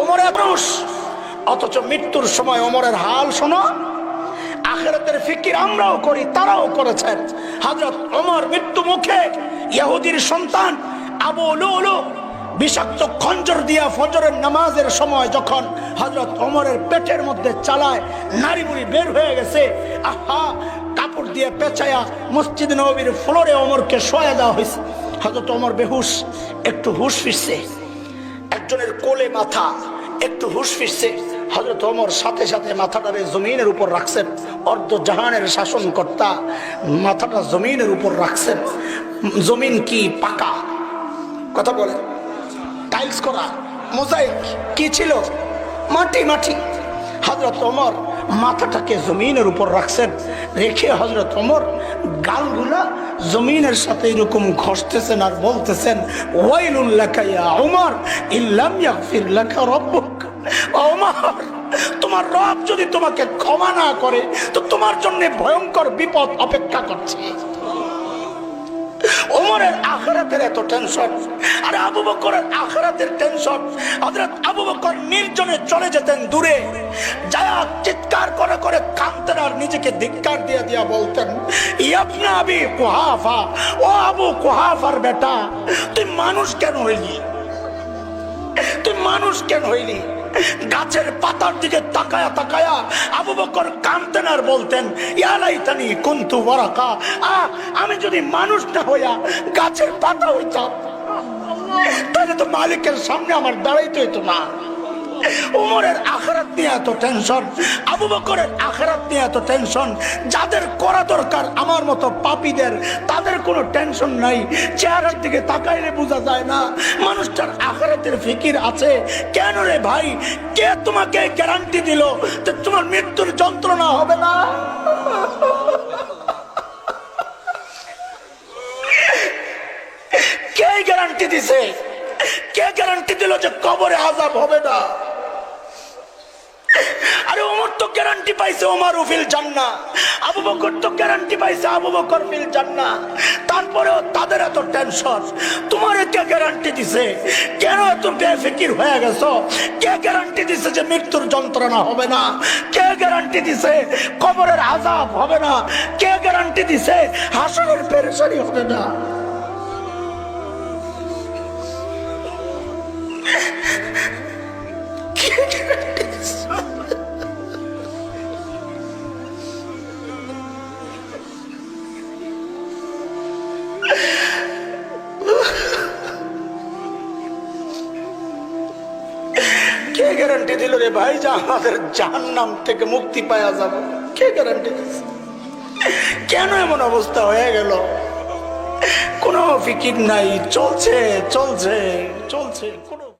ওমরের পুরুষ অথচ মৃত্যুর সময় ওমরের হাল শোনো। আখেরাতের ফিকির আমরাও করি, তারাও করেছেন হযরত ওমর মৃত্যু মুখে ইহুদির সন্তান আবু লুলু বিষাক্ত খঞ্জর দিয়া ফজরের নামাজের সময় যখন হজরত ওমরের পেটের মধ্যে চালায় নারী বুড়ি বের হয়ে গেছে, আহা, কাপড় দিয়ে পেঁচায়া মসজিদ নবীর ফ্লোরে ওমরকে শোয়া দেওয়া হয়েছে হজরত ওমর বেহুশ, একটু হুশ ফিরছে। একজনের কোলে মাথা, একটু হুশ ফিরছে। হজরত ওমর সাথে সাথে মাথাটারে জমিনের উপর রাখছেন অর্ধ জাহানের শাসনকর্তা মাথাটা জমিনের উপর রাখছেন জমিন কি পাকা? কথা বলে টাইলস করা মোজাইক কি ছিল? মাটি মাটি। হজরত ওমর মাথাটাকে জমিনের উপর রাখছেন রেখে হজরত ওমর গালগুলা জমিনের সাথে এরকম ঘষতেছেন আর বলতেছেন তোমার রব যদি তোমাকে ক্ষমা না করে, তো তোমার জন্য ভয়ঙ্কর বিপদ অপেক্ষা করছে। ওমরের আখরাতের এত টেনশন, আর আবু বকরের আখরাতের টেনশন। হযরত আবু বকর নির্জনে চলে যেতেন দূরে, যায়া নিজেকে ধিক্কার দিয়ে দিয়া বলতেন ইয়াবনা আবি কুহাফা, ও আবু কুহাফার বেটা, তুই মানুষ কেন হইলি? তুই মানুষ কেন হইলি? গাছের পাতার দিকে তাকায়া তাকায়া আবু বকর কানতেন আর বলতেন ইয়ালাইতানি কুন্তু ওয়ারাকা, আ, আমি যদি মানুষ না হইয়া গাছের পাতা হইতাম, তাহলে তো মালিকের সামনে আমার দাঁড়াইতে হইতো না। উমরের আখরাত নিয়ে এত টেনশন আবু বকরের আখরাত নিয়ে এত টেনশন যাদের করা দরকার আমার মতো পাপীদের, তাদের কোনো টেনশন নাই। চেহারার দিকে তাকাইলে বোঝা যায় না, মানুষটার আখরাতের ফিকির আছে। কেন রে ভাই? কে তোমাকে গ্যারান্টি দিল যে তোমার মৃত্যুর যন্ত্রণা হবে না? কে গ্যারান্টি দিছে? কে গ্যারান্টি দিল যে কবরে আজাব হবে না? আরে ওমর তো গ্যারান্টি পাইছে ওমর ফিল জান্না আবু বকর তো গ্যারান্টি পাইছে আবু বকর ফিল জান্না তারপরেও তাদের এত টেনশন তোমার কে গ্যারান্টি দিছে? কেন এত বেফিকির হয়ে গেছো? কে গ্যারান্টি দিছে যে মৃত্যুর যন্ত্রণা হবে না? কে গ্যারান্টি দিছে কবরের আজাব হবে না? কে গ্যারান্টি দিছে হাসনের পেরেশানি হবে না? কে গ্যারান্টি দিল রে ভাই? যে, আমাদের জাহান নাম থেকে মুক্তি পাওয়া যাবে। কে গ্যারান্টি দিচ্ছে কেন এমন অবস্থা হয়ে গেল? কোনো ফিকির নাই। চলছে চলছে চলছে, কোনো